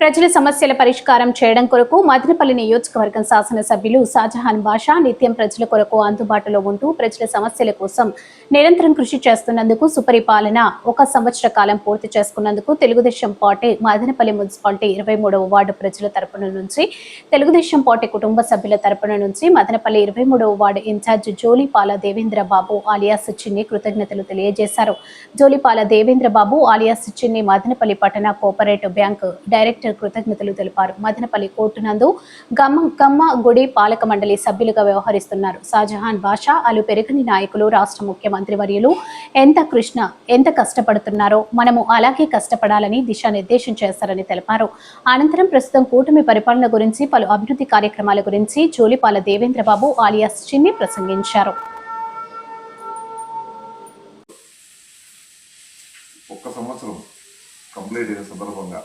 ప్రజల సమస్యల పరిష్కారం చేయడం కొరకు మదనపల్లి నియోజకవర్గం శాసనసభ్యులు షాజహాన్ బాషా నిత్యం ప్రజల కొరకు అందుబాటులో ఉంటూ ప్రజల సమస్యల కోసం నిరంతరం కృషి చేస్తున్నందుకు సుపరిపాలన ఒక సంవత్సర కాలం పూర్తి చేసుకున్నందుకు తెలుగుదేశం పార్టీ మదనపల్లి మున్సిపాలిటీ ఇరవై మూడవ వార్డు ప్రజల తరపున నుంచి తెలుగుదేశం పార్టీ కుటుంబ సభ్యుల తరపున నుంచి మదనపల్లి ఇరవై మూడవ ward in charge Jolipala Devendra Babu alias Chinni కృతజ్ఞతలు తెలియజేశారు. జోలిపాల దేవేంద్ర బాబు ఆలియాస్ చిన్ని మదనపల్లి పట్టణ కోఆపరేటివ్ బ్యాంకు డైరెక్టర్ కృతజ్ఞతలు తెలిపారు. మదనపల్లి కోర్టు నందు గమ్మ గమ్మ గుడి పాలక మండలి సభ్యులుగా వ్యవహరిస్తున్నారు. షాజహాన్ బాషా అలు పెరగని నాయకులు రాష్ట్ర ముఖ్యమంత్రి వర్యులు ఎంత కృష్ణ ఎంత కష్టపడుతున్నారో మనము అలాగే కష్టపడాలని దిశానిర్దేశం చేస్తారని తెలిపారు. అనంతరం ప్రస్తుతం కూటమి పరిపాలన గురించి పలు అభివృద్ధి కార్యక్రమాల గురించి జోలిపాల దేవేంద్రబాబు ఆలియాస్ చిన్ని ప్రసంగించారు. ఒక్క సంవత్సరం కంప్లీట్ అయిన సందర్భంగా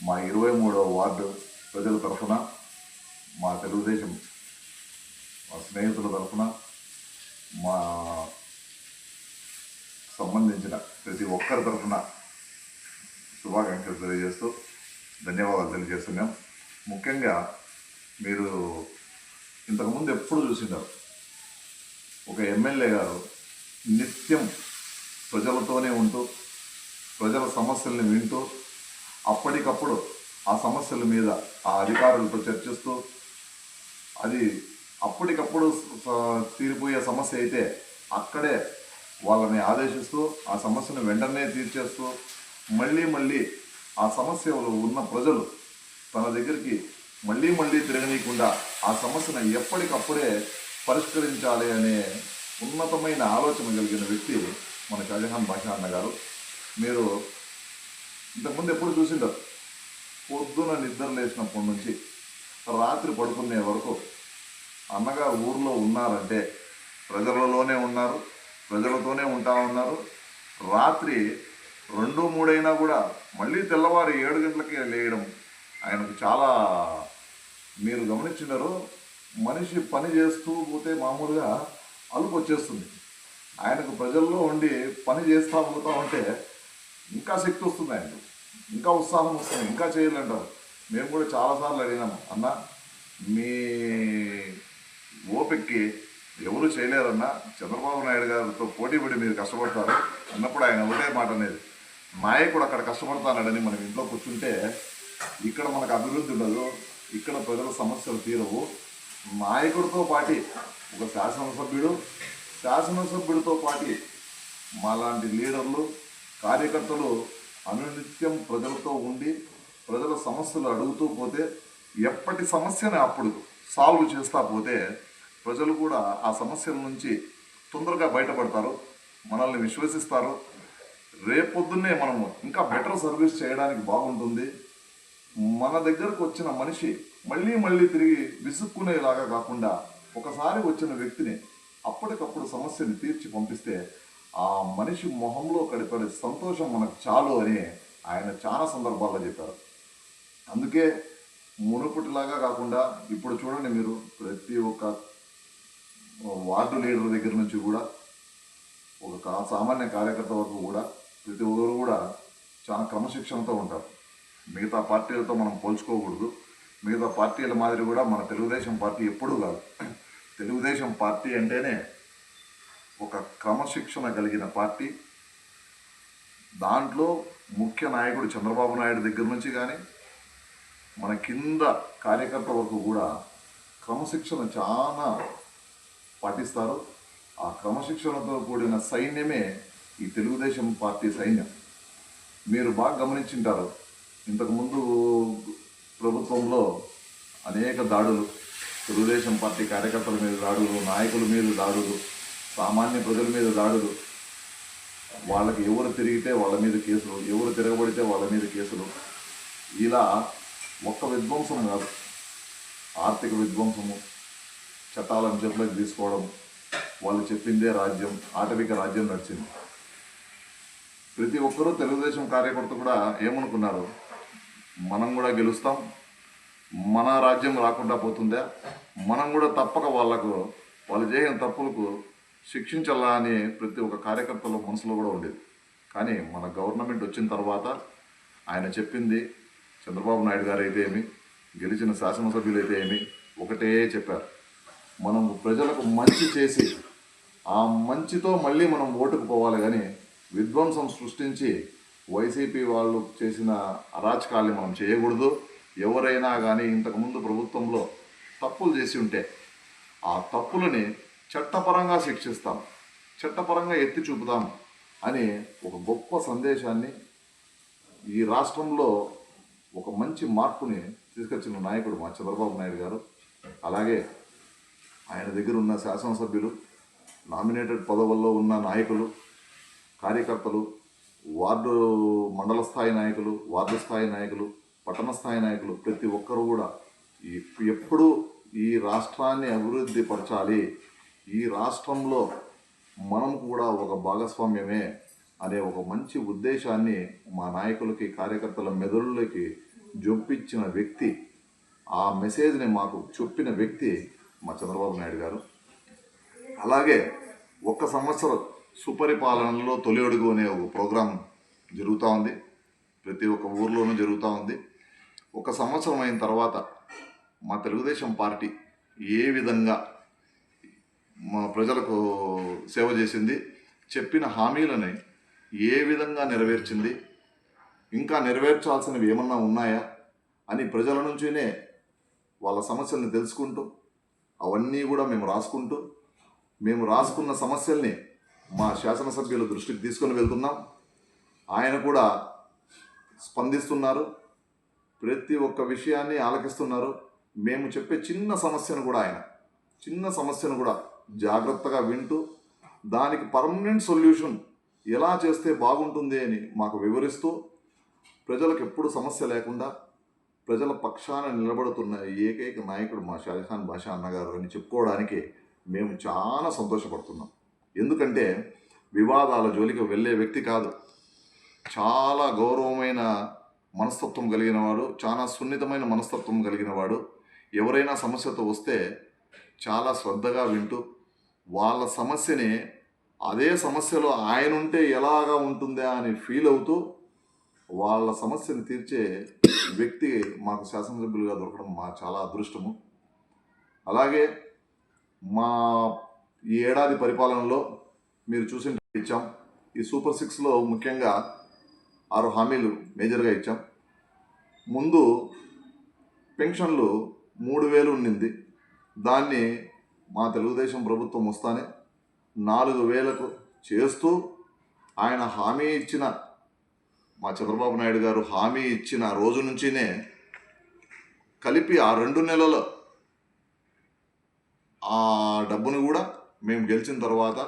మా ఇరవై మూడవ వార్డు ప్రజల తరఫున మా తెలుగుదేశం మా స్నేహితుల తరఫున మా సంబంధించిన ప్రతి ఒక్కరి తరఫున శుభాకాంక్షలు తెలియజేస్తూ ధన్యవాదాలు తెలియజేస్తున్నాం. ముఖ్యంగా మీరు ఇంతకుముందు ఎప్పుడు చూసినారు ఒక ఎమ్మెల్యే గారు నిత్యం ప్రజలతోనే ఉంటూ ప్రజల సమస్యల్ని వింటూ అప్పటికప్పుడు ఆ సమస్యల మీద ఆ అధికారులతో చర్చిస్తూ అది అప్పటికప్పుడు తీరిపోయే సమస్య అయితే అక్కడే వాళ్ళని ఆదేశిస్తూ ఆ సమస్యను వెంటనే తీర్చేస్తూ మళ్ళీ మళ్ళీ ఆ సమస్యలు ఉన్న ప్రజలు తన దగ్గరికి మళ్ళీ మళ్ళీ తిరగనీయకుండా ఆ సమస్యను ఎప్పటికప్పుడే పరిష్కరించాలి అనే ఉన్నతమైన ఆలోచన కలిగిన వ్యక్తి మన షాజహాన్ బాషా అన్న గారు. మీరు ఇంతకుముందు ఎప్పుడు చూసింటారు పొద్దున నిద్ర లేచినప్పటి నుంచి రాత్రి పడుకునే వరకు అన్నగారు ఊర్లో ఉన్నారంటే ప్రజలలోనే ఉన్నారు ప్రజలతోనే ఉంటా ఉన్నారు. రాత్రి రెండు మూడైనా కూడా మళ్ళీ తెల్లవారు ఏడు గంటలకే లేయడం ఆయనకు చాలా మీరు గమనించినారు మనిషి పని చేస్తూ పోతే మామూలుగా అలుపు వచ్చేస్తుంది. ఆయనకు ప్రజల్లో ఉండి పని చేస్తూ పోతా ఉంటే ఇంకా శక్తి వస్తుంది ఆయనకు ఇంకా ఉత్సాహం వస్తుంది ఇంకా చేయాలంటారు మేము కూడా చాలాసార్లు అడిగినాము అన్న మీ ఓపిక్కి ఎవరు చేయలేరన్నా చంద్రబాబు నాయుడు గారితో పోటీపడి మీరు కష్టపడతారు అన్నప్పుడు ఆయన ఒకటే మాట అనేది. నాయకుడు అక్కడ కష్టపడతానని మనం ఇంట్లో కూర్చుంటే ఇక్కడ మనకు అభివృద్ధి ఉండదు ఇక్కడ ప్రజల సమస్యలు తీరవు. నాయకుడితో పాటి ఒక శాసనసభ్యుడు శాసనసభ్యుడితో పాటి మాలాంటి లీడర్లు కార్యకర్తలు అనునిత్యం ప్రజలతో ఉండి ప్రజల సమస్యలు అడుగుతూ పోతే ఎప్పటి సమస్యని అప్పుడు సాల్వ్ చేస్తా పోతే ప్రజలు కూడా ఆ సమస్యల నుంచి తొందరగా బయటపడతారు మనల్ని విశ్వసిస్తారు. రేపొద్దున్నే మనము ఇంకా బెటర్ సర్వీస్ చేయడానికి బాగుంటుంది. మన దగ్గరకు వచ్చిన మనిషి మళ్ళీ మళ్ళీ తిరిగి విసుక్కునేలాగా కాకుండా ఒకసారి వచ్చిన వ్యక్తిని అప్పటికప్పుడు సమస్యని తీర్చి పంపిస్తే ఆ మనిషి మొహంలో కడిపడే సంతోషం మనకు చాలు అని ఆయన చాలా సందర్భాల్లో చెప్పారు. అందుకే మునుపటిలాగా కాకుండా ఇప్పుడు చూడండి మీరు ప్రతి ఒక్క వార్డు లీడర్ దగ్గర నుంచి కూడా ఒక కా- సామాన్య కార్యకర్త వరకు కూడా ప్రతి ఒక్కరు కూడా చాలా క్రమశిక్షణతో ఉంటారు. మిగతా పార్టీలతో మనం పోల్చుకోకూడదు. మిగతా పార్టీల మాదిరి కూడా మన తెలుగుదేశం పార్టీ ఎప్పుడూ కాదు. తెలుగుదేశం పార్టీ అంటేనే ఒక క్రమశిక్షణ కలిగిన పార్టీ దాంట్లో ముఖ్య నాయకుడు చంద్రబాబు నాయుడు దగ్గర నుంచి కానీ మన కింద కార్యకర్త వరకు కూడా క్రమశిక్షణ చాలా పాటిస్తారు. ఆ క్రమశిక్షణతో కూడిన సైన్యమే ఈ తెలుగుదేశం పార్టీ సైన్యం. మీరు బాగా గమనించింటారు. ఇంతకుముందు ప్రభుత్వంలో అనేక దాడులు తెలుగుదేశం పార్టీ కార్యకర్తల మీద దాడులు నాయకుల మీద దాడులు సామాన్య ప్రజల మీద దాడులు. వాళ్ళకి ఎవరు తిరిగితే వాళ్ళ మీద కేసులు ఎవరు తిరగబడితే వాళ్ళ మీద కేసులు. ఇలా ఒక్క విధ్వంసం కాదు. ఆర్థిక విధ్వంసము చట్టాలను చేతులకు తీసుకోవడం వాళ్ళు చెప్పిందే రాజ్యం ఆటవిక రాజ్యం నడిచింది. ప్రతి ఒక్కరూ తెలుగుదేశం కార్యకర్త కూడా ఏమనుకున్నారు? మనం కూడా గెలుస్తాం. మన రాజ్యం రాకుండా పోతుందా? మనం కూడా తప్పక వాళ్ళకు వాళ్ళు చేసిన తప్పులకు శిక్షించాలా అని ప్రతి ఒక్క కార్యకర్తల మనసులో కూడా ఉండేది. కానీ మన గవర్నమెంట్ వచ్చిన తర్వాత ఆయన చెప్పింది చంద్రబాబు నాయుడు గారు అయితే ఏమి గెలిచిన శాసనసభ్యులు అయితే ఏమి ఒకటే చెప్పారు. మనం ప్రజలకు మంచి చేసి ఆ మంచితో మళ్ళీ మనం ఓటుకు పోవాలి కానీ విధ్వంసం సృష్టించి వైసీపీ వాళ్ళు చేసిన అరాచకాల్ని మనం చేయకూడదు. ఎవరైనా కానీ ఇంతకుముందు ప్రభుత్వంలో తప్పులు చేసి ఉంటే ఆ తప్పులని చట్టపరంగా శిక్షిస్తాం చట్టపరంగా ఎత్తి చూపుదాం అని ఒక గొప్ప సందేశాన్ని ఈ రాష్ట్రంలో ఒక మంచి మార్పుని తీసుకొచ్చిన నాయకుడు మా చంద్రబాబు నాయుడు గారు. అలాగే ఆయన దగ్గర ఉన్న శాసనసభ్యులు నామినేటెడ్ పదవుల్లో ఉన్న నాయకులు కార్యకర్తలు వార్డు మండల స్థాయి నాయకులు వార్డు స్థాయి నాయకులు పట్టణ స్థాయి నాయకులు ప్రతి ఒక్కరు కూడా ఎప్పుడూ ఈ రాష్ట్రాన్ని అభివృద్ధి పరచాలి ఈ రాష్ట్రంలో మనం కూడా ఒక భాగస్వామ్యమే అనే ఒక మంచి ఉద్దేశాన్ని మా నాయకులకి కార్యకర్తల మెదడులకి జొప్పించిన వ్యక్తి ఆ మెసేజ్ని మాకు చెప్పిన వ్యక్తి మా చంద్రబాబు నాయుడు గారు. అలాగే ఒక్క సంవత్సరం సుపరిపాలనలో తొలి అడుగు అనే ఒక ప్రోగ్రాం జరుగుతూ ఉంది. ప్రతి ఒక్క ఊర్లోనూ జరుగుతూ ఉంది. ఒక సంవత్సరం అయిన తర్వాత మా తెలుగుదేశం పార్టీ ఏ విధంగా మా ప్రజలకు సేవ చేసింది చెప్పిన హామీలని ఏ విధంగా నెరవేర్చింది ఇంకా నెరవేర్చాల్సినవి ఏమన్నా ఉన్నాయా అని ప్రజల నుంచినే వాళ్ళ సమస్యల్ని తెలుసుకుంటూ అవన్నీ కూడా మేము రాసుకుంటూ మేము రాసుకున్న సమస్యల్ని మా శాసనసభ్యుల దృష్టికి తీసుకొని వెళ్తున్నాం. ఆయన కూడా స్పందిస్తున్నారు ప్రతి ఒక్క విషయాన్ని ఆలకిస్తున్నారు. మేము చెప్పే చిన్న సమస్యను కూడా ఆయన చిన్న సమస్యను కూడా జాగ్రత్తగా వింటూ దానికి పర్మనెంట్ సొల్యూషన్ ఎలా చేస్తే బాగుంటుంది అని మాకు వివరిస్తూ ప్రజలకు ఎప్పుడు సమస్య లేకుండా ప్రజల పక్షాన నిలబడుతున్న ఏకైక నాయకుడు మా షాజహాన్ బాషా అన్నగారు అని చెప్పుకోవడానికి మేము చాలా సంతోషపడుతున్నాం. ఎందుకంటే వివాదాల జోలికి వెళ్ళే వ్యక్తి కాదు. చాలా గౌరవమైన మనస్తత్వం కలిగిన వాడు చాలా సున్నితమైన మనస్తత్వం కలిగిన వాడు. ఎవరైనా సమస్యతో వస్తే చాలా శ్రద్ధగా వింటూ వాళ్ళ సమస్యని అదే సమస్యలో ఆయన ఉంటే ఎలాగా ఉంటుందా అని ఫీల్ అవుతూ వాళ్ళ సమస్యను తీర్చే వ్యక్తి మాకు శాసనసభ్యులుగా దొరకడం మా చాలా అదృష్టము. అలాగే మా ఈ ఏడాది పరిపాలనలో మీరు చూసి ఇచ్చాం. ఈ సూపర్ సిక్స్లో ముఖ్యంగా ఆరు హామీలు మేజర్గా ఇచ్చాం. ముందు పెన్షన్లు మూడు వేలు ఉండింది. దాన్ని మా తెలుగుదేశం ప్రభుత్వం వస్తానే నాలుగు వేలకు చేస్తూ ఆయన హామీ ఇచ్చిన మా చంద్రబాబు నాయుడు గారు హామీ ఇచ్చిన రోజు నుంచినే కలిపి ఆ రెండు నెలల ఆ డబ్బును కూడా మేము గెలిచిన తర్వాత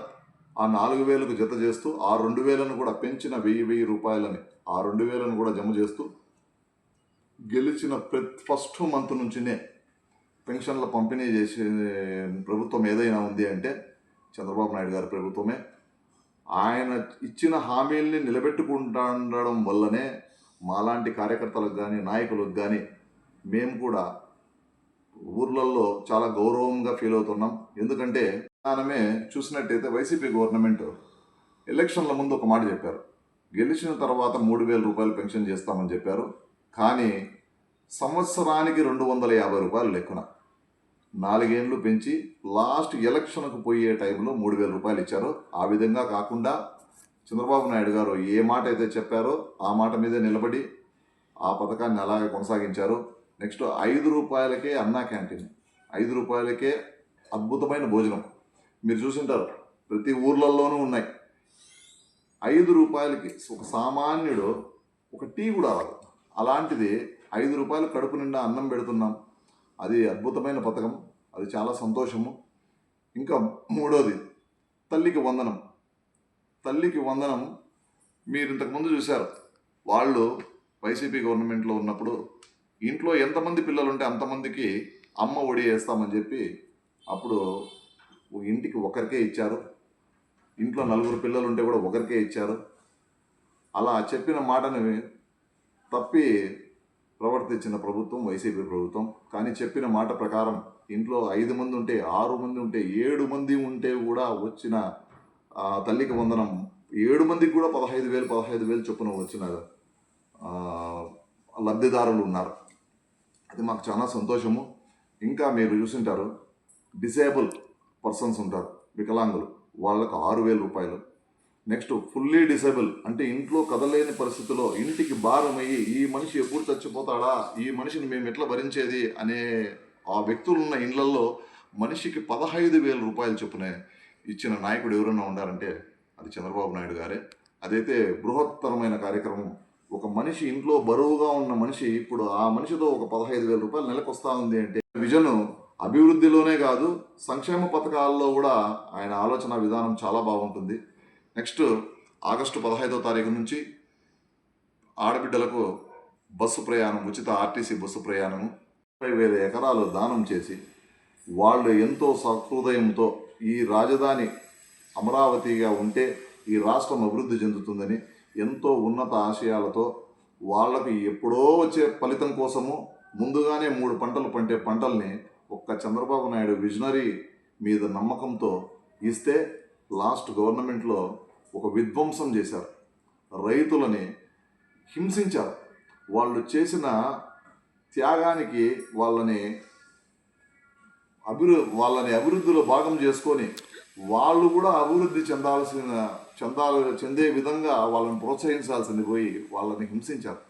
ఆ నాలుగు వేలకు జత చేస్తూ ఆ రెండు వేలను కూడా పెంచిన వెయ్యి వెయ్యి రూపాయలని ఆ రెండు వేలను కూడా జమ చేస్తూ గెలిచిన ప్రతి ఫస్ట్ మంత్ నుంచినే పెన్షన్ల పంపిణీ చేసే ప్రభుత్వం ఏదైనా ఉంది అంటే చంద్రబాబు నాయుడు గారి ప్రభుత్వమే. ఆయన ఇచ్చిన హామీల్ని నిలబెట్టుకుంటా ఉండడం వల్లనే మాలాంటి కార్యకర్తలకు కానీ నాయకులకు కానీ మేము కూడా ఊర్లలో చాలా గౌరవంగా ఫీల్ అవుతున్నాం. ఎందుకంటే మనమే చూసినట్టయితే వైసీపీ గవర్నమెంట్ ఎలక్షన్ల ముందు ఒక మాట చెప్పారు. గెలిచిన తర్వాత మూడు వేల రూపాయలు పెన్షన్ చేస్తామని చెప్పారు. కానీ సంవత్సరానికి రెండు వందల యాభై రూపాయలు లెక్కున. నాలుగేండ్లు పెంచి లాస్ట్ ఎలక్షన్కు పోయే టైంలో మూడు వేల రూపాయలు ఇచ్చారు. ఆ విధంగా కాకుండా చంద్రబాబు నాయుడు గారు ఏ మాట అయితే చెప్పారో ఆ మాట మీదే నిలబడి ఆ పథకాన్ని అలాగే కొనసాగించారు. నెక్స్ట్ ఐదు రూపాయలకే అన్నా క్యాంటీన్ ఐదు రూపాయలకే అద్భుతమైన భోజనం. మీరు చూసింటారు ప్రతి ఊర్లలోనూ ఉన్నాయి. ఐదు రూపాయలకి ఒక సామాన్యుడు ఒక టీ కూడా రాదు. అలాంటిది ఐదు రూపాయలు కడుపు నిండా అన్నం పెడుతున్నాం. అది అద్భుతమైన పథకం. అది చాలా సంతోషము. ఇంకా మూడోది తల్లికి వందనం. తల్లికి వందనం మీరు ఇంతకుముందు చూశారు వాళ్ళు వైసీపీ గవర్నమెంట్లో ఉన్నప్పుడు ఇంట్లో ఎంతమంది పిల్లలు ఉంటే అంతమందికి అమ్మ ఒడి వేస్తామని చెప్పి అప్పుడు ఇంటికి ఒకరికే ఇచ్చారు. ఇంట్లో నలుగురు పిల్లలు ఉంటే కూడా ఒకరికే ఇచ్చారు. అలా చెప్పిన మాటని తప్పి ప్రవర్తించిన ప్రభుత్వం వైసీపీ ప్రభుత్వం. కానీ చెప్పిన మాట ప్రకారం ఇంట్లో ఐదు మంది ఉంటే ఆరు మంది ఉంటే ఏడు మంది ఉంటే కూడా వచ్చిన తల్లికి వందనం. ఏడు మందికి కూడా పదహైదు వేలు పదహైదు వేలు చొప్పున వచ్చిన లబ్ధిదారులు ఉన్నారు. అది మాకు చాలా సంతోషము. ఇంకా మీరు చూసింటారు డిసేబుల్ పర్సన్స్ ఉంటారు వికలాంగులు. వాళ్ళకు ఆరు వేల రూపాయలు. నెక్స్ట్ ఫుల్లీ డిసేబుల్ అంటే ఇంట్లో కదలేని పరిస్థితిలో ఇంటికి భారమయ్యి ఈ మనిషి ఎప్పుడు చచ్చిపోతాడా? ఈ మనిషిని మేము ఎట్లా భరించేది? అనే ఆ వ్యక్తులు ఉన్న ఇండ్లలో మనిషికి పదహైదు వేల రూపాయలు చొప్పున ఇచ్చిన నాయకుడు ఎవరైనా ఉండారంటే అది చంద్రబాబు నాయుడు గారే. అదైతే బృహత్తరమైన కార్యక్రమం. ఒక మనిషి ఇంట్లో బరువుగా ఉన్న మనిషి ఇప్పుడు ఆ మనిషితో ఒక పదహైదు వేల రూపాయలు నెలకు వస్తా ఉంది అంటే విజన్ అభివృద్ధిలోనే కాదు సంక్షేమ పథకాల్లో కూడా ఆయన ఆలోచన విధానం చాలా బాగుంటుంది. నెక్స్ట్ ఆగస్టు పదహైదో తారీఖు నుంచి ఆడబిడ్డలకు బస్సు ప్రయాణం ఉచిత ఆర్టీసీ బస్సు ప్రయాణం ముప్పై వేల ఎకరాలు దానం చేసి వాళ్ళు ఎంతో సహృదయంతో ఈ రాజధాని అమరావతిగా ఉంటే ఈ రాష్ట్రం అభివృద్ధి చెందుతుందని ఎంతో ఉన్నత ఆశయాలతో వాళ్ళకి ఎప్పుడో వచ్చే ఫలితం కోసము ముందుగానే మూడు పంటలు పంటే పంటల్ని ఒక్క చంద్రబాబు నాయుడు విజనరీ మీద నమ్మకంతో ఇస్తే లాస్ట్ గవర్నమెంట్లో ఒక విధ్వంసం చేశారు. రైతులని హింసించారు. వాళ్ళు చేసిన త్యాగానికి వాళ్ళని అభివృ వాళ్ళని అభివృద్ధిలో భాగం చేసుకొని వాళ్ళు కూడా అభివృద్ధి చెందాల్సిన చెందాల చెందే విధంగా వాళ్ళని ప్రోత్సహించాల్సింది పోయి వాళ్ళని హింసించారు.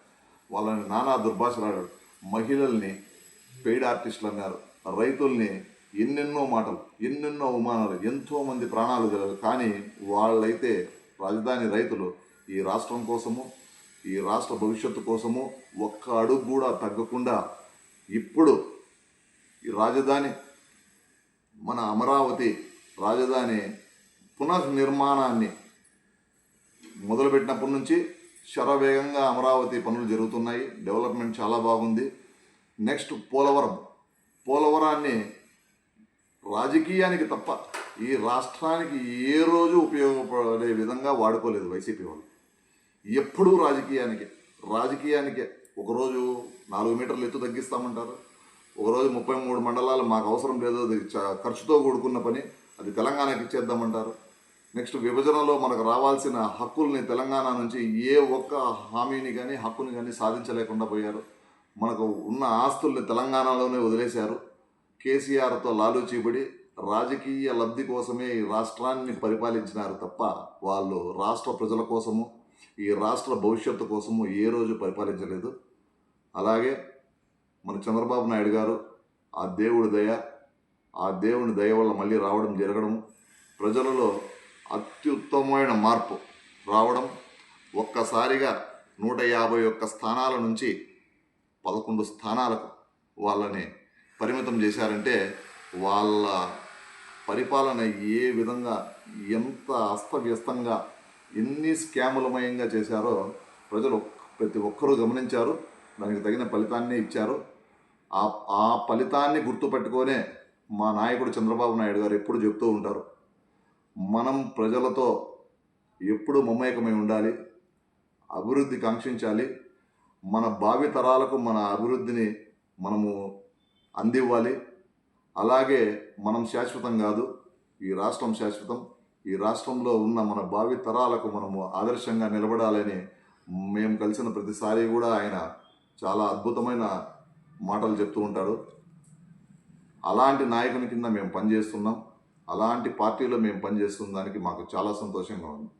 వాళ్ళని నానా దుర్భాషలాడు మహిళల్ని పెయిడ్ ఆర్టిస్టులు అన్నారు. రైతుల్ని ఎన్నెన్నో మాటలు ఎన్నెన్నో అవమానాలు ఎంతోమంది ప్రాణాలు తెలియదు కానీ వాళ్ళైతే రాజధాని రైతులు ఈ రాష్ట్రం కోసము ఈ రాష్ట్ర భవిష్యత్తు కోసము ఒక్క అడుగు కూడా తగ్గకుండా ఇప్పుడు ఈ రాజధాని మన అమరావతి రాజధాని పునర్నిర్మాణాన్ని మొదలుపెట్టినప్పటి నుంచి శరవేగంగా అమరావతి పనులు జరుగుతున్నాయి. డెవలప్మెంట్ చాలా బాగుంది. నెక్స్ట్ పోలవరం. పోలవరాన్ని రాజకీయానికి తప్ప ఈ రాష్ట్రానికి ఏ రోజు ఉపయోగపడే విధంగా వాడుకోలేదు వైసీపీ వాళ్ళు. ఎప్పుడూ రాజకీయానికి. రాజకీయానికే. ఒకరోజు నాలుగు మీటర్లు ఎత్తు తగ్గిస్తామంటారు. ఒకరోజు ముప్పై మూడు మండలాలు మాకు అవసరం లేదు అది చ- ఖర్చుతో కూడుకున్న పని అది తెలంగాణకి ఇచ్చేద్దామంటారు. నెక్స్ట్ విభజనలో మనకు రావాల్సిన హక్కుల్ని తెలంగాణ నుంచి ఏ ఒక్క హామీని కానీ హక్కుని కానీ సాధించలేకుండా పోయారు. మనకు ఉన్న ఆస్తుల్ని తెలంగాణలోనే వదిలేశారు. కేసీఆర్తో లాలూచీబడి రాజకీయ లబ్ధి కోసమే ఈ రాష్ట్రాన్ని పరిపాలించినారు తప్ప వాళ్ళు రాష్ట్ర ప్రజల కోసము ఈ రాష్ట్ర భవిష్యత్తు కోసము ఏ రోజు పరిపాలించలేదు. అలాగే మన చంద్రబాబు నాయుడు గారు ఆ దేవుడి దయ ఆ దేవుని దయ వల్ల మళ్ళీ రావడం జరగడం ప్రజలలో అత్యుత్తమమైన మార్పు రావడం ఒక్కసారిగా నూట యాభై ఒక్క స్థానాల నుంచి పదకొండు స్థానాలకు వాళ్ళని పరిమితం చేశారంటే వాళ్ళ పరిపాలన ఏ విధంగా ఎంత అస్తవ్యస్తంగా ఎన్ని స్కాములమయంగా చేశారో ప్రజలు ప్రతి ఒక్కరూ గమనించారు. దానికి తగిన ఫలితాన్ని ఇచ్చారు. ఆ ఆ ఫలితాన్ని గుర్తుపెట్టుకొనే మా నాయకుడు చంద్రబాబు నాయుడు గారు ఎప్పుడు చెప్తూ ఉంటారు. మనం ప్రజలతో ఎప్పుడు మమేకమై ఉండాలి అభివృద్ధి కాంక్షించాలి మన భావి తరాలకు మన అభివృద్ధిని మనము అందివ్వాలి. అలాగే మనం శాశ్వతం కాదు ఈ రాష్ట్రం శాశ్వతం. ఈ రాష్ట్రంలో ఉన్న మన భావి తరాలకు మనము ఆదర్శంగా నిలబడాలని మేము కలిసిన ప్రతిసారి కూడా ఆయన చాలా అద్భుతమైన మాటలు చెప్తూ ఉంటాడు. అలాంటి నాయకుని కింద మేము పనిచేస్తున్నాం. అలాంటి పార్టీలో మేము పనిచేస్తున్న దానికి మాకు చాలా సంతోషంగా ఉంది.